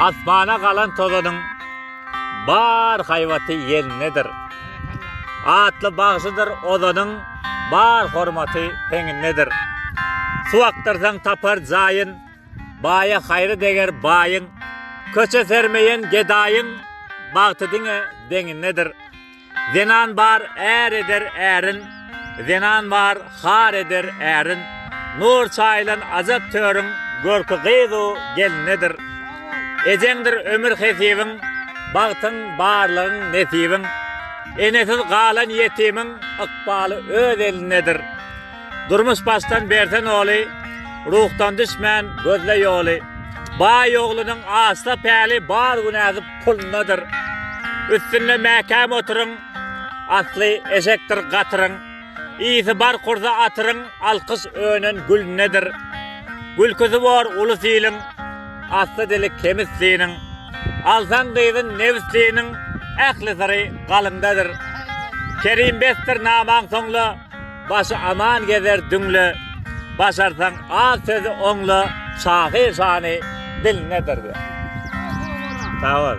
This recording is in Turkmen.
Asmana galan tozanın bar hayvaty yerinedir. Atlı bağışıdır ozanın bar hormaty peňindedir. Suwaqtyrsaň tapar zaýyn, baya hayrı deger baýyň, köçe sermeyen gedaýyň bağtıdine nedir? Zenan bar er eder erin, zenan bar har eder erin, Nur çaylan azap törün görkü gyzu gelnedir. Ejendir ömür hesibin, bağtın barlığın nesibin. Enesiz galan yetimin ykbaly öz elinedir. Durmuş baştan berten oğlu, ruhdan düşmän gözle yolu, Bay oğlunun asla päli bar günazı pulnadır. Üstünde mäkäm oturun, aslı eşektir gatırın. İyisi bar kurza atırın, alkış önen gül nedir. Gül kızı var ulus ilin, aslı dili kemisliğinin, alsan gıyızın nevisliğinin ehli sarı kalındadır. Kerim Bestir naman sonlu, başı aman gezer dünlü, başarsan az sözü onlu, şahi şani diline derdi. Sağ ol.